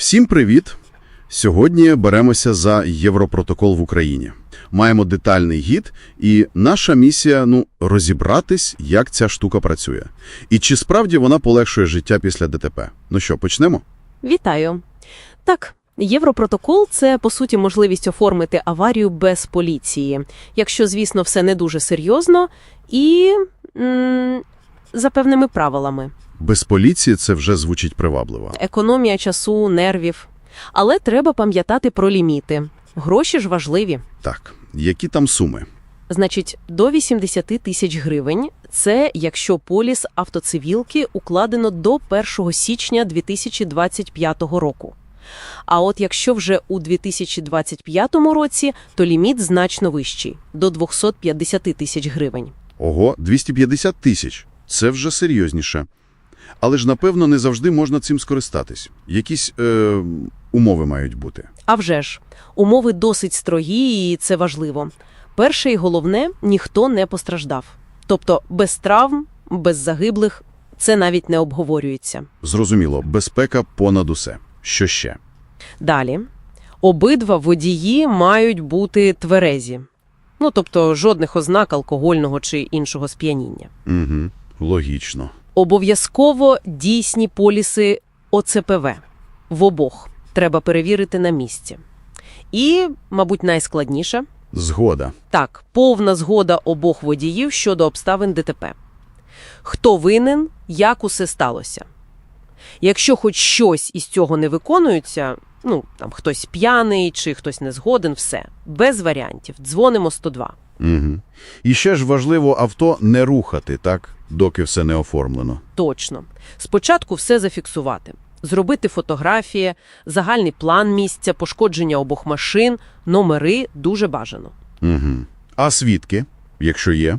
Всім привіт! Сьогодні беремося за Європротокол в Україні. Маємо детальний гід, і наша місія ну, розібратись, як ця штука працює. І чи справді вона полегшує життя після ДТП. Ну що, почнемо? Вітаю. Так, Європротокол це по суті можливість оформити аварію без поліції, якщо, звісно, все не дуже серйозно і м, за певними правилами. Без поліції це вже звучить привабливо. Економія часу, нервів. Але треба пам'ятати про ліміти. Гроші ж важливі. Так, які там суми? Значить, до 80 тисяч гривень – це якщо поліс автоцивілки укладено до 1 січня 2025 року. А от якщо вже у 2025 році, то ліміт значно вищий – до 250 тисяч гривень. Ого, 250 тисяч. Це вже серйозніше. Але ж, напевно, не завжди можна цим скористатись. Якісь е, умови мають бути. А вже ж, умови досить строгі, і це важливо. Перше і головне – ніхто не постраждав. Тобто без травм, без загиблих – це навіть не обговорюється. Зрозуміло, безпека понад усе. Що ще? Далі. Обидва водії мають бути тверезі. Ну, тобто жодних ознак алкогольного чи іншого сп'яніння. Угу, логічно. Обов'язково дійсні поліси ОЦПВ. В обох. Треба перевірити на місці. І, мабуть, найскладніше – Згода. так, повна згода обох водіїв щодо обставин ДТП. Хто винен, як усе сталося. Якщо хоч щось із цього не виконується, ну, там хтось п'яний чи хтось не згоден, все, без варіантів, дзвонимо 102. Угу. І ще ж важливо авто не рухати, так, доки все не оформлено. Точно. Спочатку все зафіксувати. Зробити фотографії, загальний план місця, пошкодження обох машин, номери – дуже бажано. Угу. А свідки, якщо є?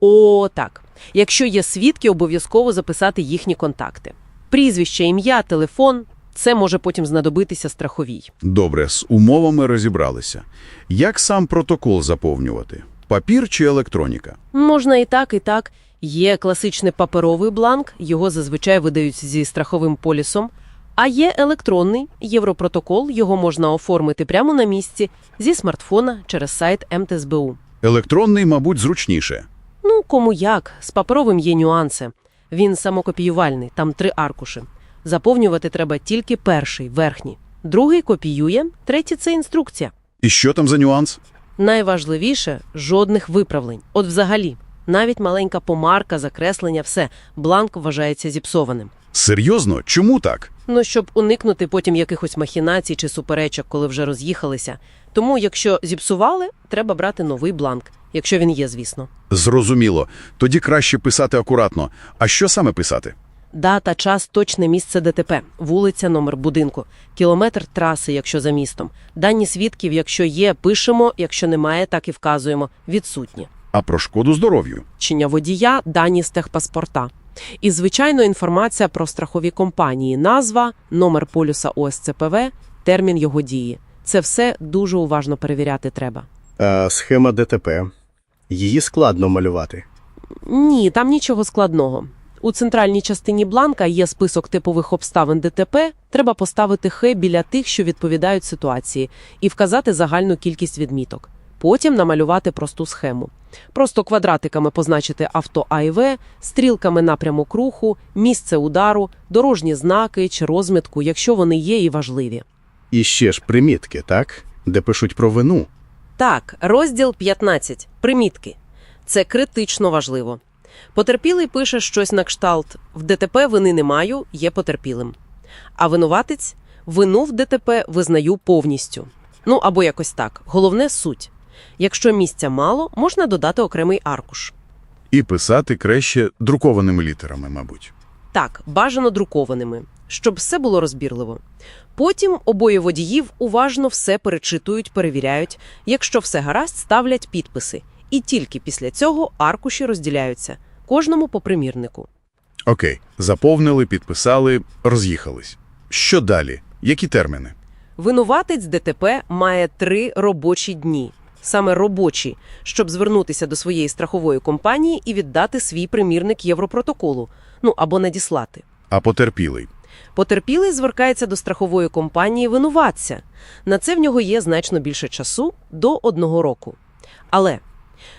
О, так. Якщо є свідки, обов'язково записати їхні контакти. Прізвище, ім'я, телефон – це може потім знадобитися страховій. Добре, з умовами розібралися. Як сам протокол заповнювати? Папір чи електроніка? Можна і так, і так. Є класичний паперовий бланк, його зазвичай видають зі страховим полісом. А є електронний Європротокол, його можна оформити прямо на місці зі смартфона через сайт МТСБУ. Електронний, мабуть, зручніше. Ну, кому як, з паперовим є нюанси. Він самокопіювальний, там три аркуші. Заповнювати треба тільки перший, верхній. Другий копіює, третій – це інструкція. І що там за нюанс? Найважливіше – жодних виправлень. От взагалі, навіть маленька помарка, закреслення – все, бланк вважається зіпсованим. Серйозно? Чому так? Ну, щоб уникнути потім якихось махінацій чи суперечок, коли вже роз'їхалися. Тому, якщо зіпсували, треба брати новий бланк, якщо він є, звісно. Зрозуміло. Тоді краще писати акуратно. А що саме писати? Дата, час, точне місце ДТП, вулиця, номер будинку, кілометр траси, якщо за містом. Дані свідків, якщо є, пишемо, якщо немає, так і вказуємо. Відсутні. А про шкоду здоров'ю? Чиня водія, дані з техпаспорта. І, звичайно, інформація про страхові компанії, назва, номер полюса ОСЦПВ, термін його дії. Це все дуже уважно перевіряти треба. А схема ДТП. Її складно малювати. Ні, там нічого складного. У центральній частині бланка є список типових обставин ДТП. Треба поставити «Х» біля тих, що відповідають ситуації, і вказати загальну кількість відміток. Потім намалювати просту схему. Просто квадратиками позначити авто А і В, стрілками напрямок руху, місце удару, дорожні знаки чи розмітку, якщо вони є і важливі. І ще ж примітки, так? Де пишуть про вину. Так, розділ 15. Примітки. Це критично важливо. Потерпілий пише щось на кшталт «В ДТП вини не маю, є потерпілим». А винуватець «Вину в ДТП визнаю повністю». Ну або якось так. Головне – суть. Якщо місця мало, можна додати окремий аркуш. І писати краще друкованими літерами, мабуть. Так, бажано друкованими, щоб все було розбірливо. Потім обоє водіїв уважно все перечитують, перевіряють. Якщо все гаразд, ставлять підписи. І тільки після цього аркуші розділяються, кожному по примірнику. Окей, заповнили, підписали, роз'їхались. Що далі? Які терміни? Винуватець ДТП має три робочі дні. Саме робочі, щоб звернутися до своєї страхової компанії і віддати свій примірник Європротоколу, ну або надіслати. А потерпілий? Потерпілий звертається до страхової компанії винуватця. На це в нього є значно більше часу – до одного року. Але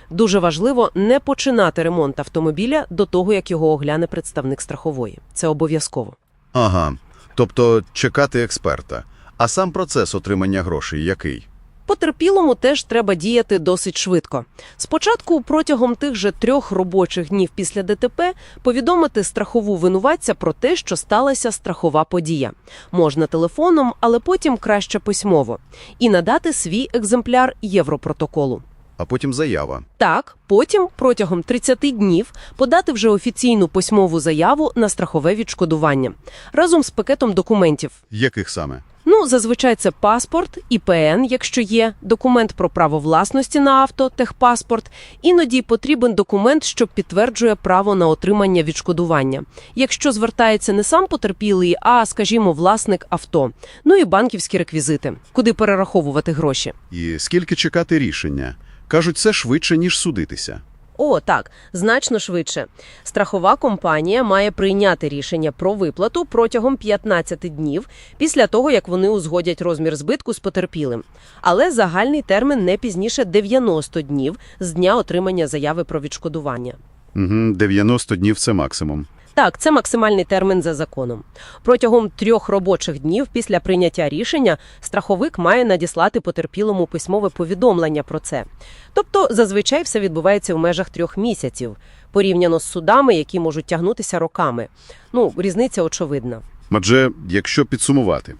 дуже важливо не починати ремонт автомобіля до того, як його огляне представник страхової. Це обов'язково. Ага. Тобто чекати експерта. А сам процес отримання грошей який? Потерпілому теж треба діяти досить швидко. Спочатку протягом тих же трьох робочих днів після ДТП повідомити страхову винуватця про те, що сталася страхова подія. Можна телефоном, але потім краще письмово. І надати свій екземпляр Європротоколу. А потім заява. Так, потім протягом 30 днів подати вже офіційну письмову заяву на страхове відшкодування разом з пакетом документів. Яких саме? Ну, зазвичай це паспорт, ІПН, якщо є, документ про право власності на авто, техпаспорт. Іноді потрібен документ, що підтверджує право на отримання відшкодування. Якщо звертається не сам потерпілий, а, скажімо, власник авто. Ну і банківські реквізити, куди перераховувати гроші. І скільки чекати рішення? Кажуть, це швидше, ніж судитися. О, так, значно швидше. Страхова компанія має прийняти рішення про виплату протягом 15 днів після того, як вони узгодять розмір збитку з потерпілим. Але загальний термін не пізніше 90 днів з дня отримання заяви про відшкодування. Угу, 90 днів – це максимум. Так, це максимальний термін за законом. Протягом трьох робочих днів після прийняття рішення страховик має надіслати потерпілому письмове повідомлення про це. Тобто, зазвичай все відбувається в межах трьох місяців, порівняно з судами, які можуть тягнутися роками. Ну, різниця очевидна. Адже, якщо підсумувати,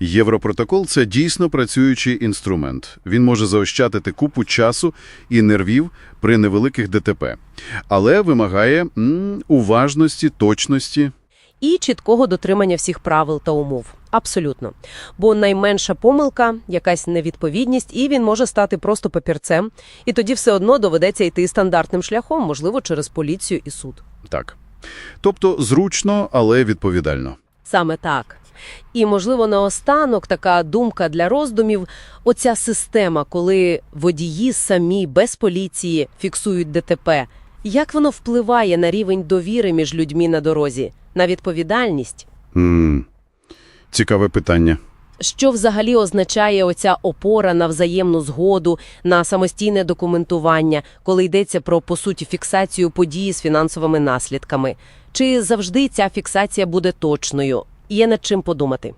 Європротокол – це дійсно працюючий інструмент. Він може заощадити купу часу і нервів при невеликих ДТП, але вимагає м, уважності, точності. І чіткого дотримання всіх правил та умов. Абсолютно. Бо найменша помилка, якась невідповідність, і він може стати просто папірцем, і тоді все одно доведеться йти стандартним шляхом, можливо, через поліцію і суд. Так. Тобто зручно, але відповідально. Саме так. І, можливо, наостанок така думка для роздумів – оця система, коли водії самі, без поліції, фіксують ДТП. Як воно впливає на рівень довіри між людьми на дорозі, на відповідальність? М, Цікаве питання. Що взагалі означає оця опора на взаємну згоду, на самостійне документування, коли йдеться про, по суті, фіксацію події з фінансовими наслідками? Чи завжди ця фіксація буде точною? Є над чим подумати.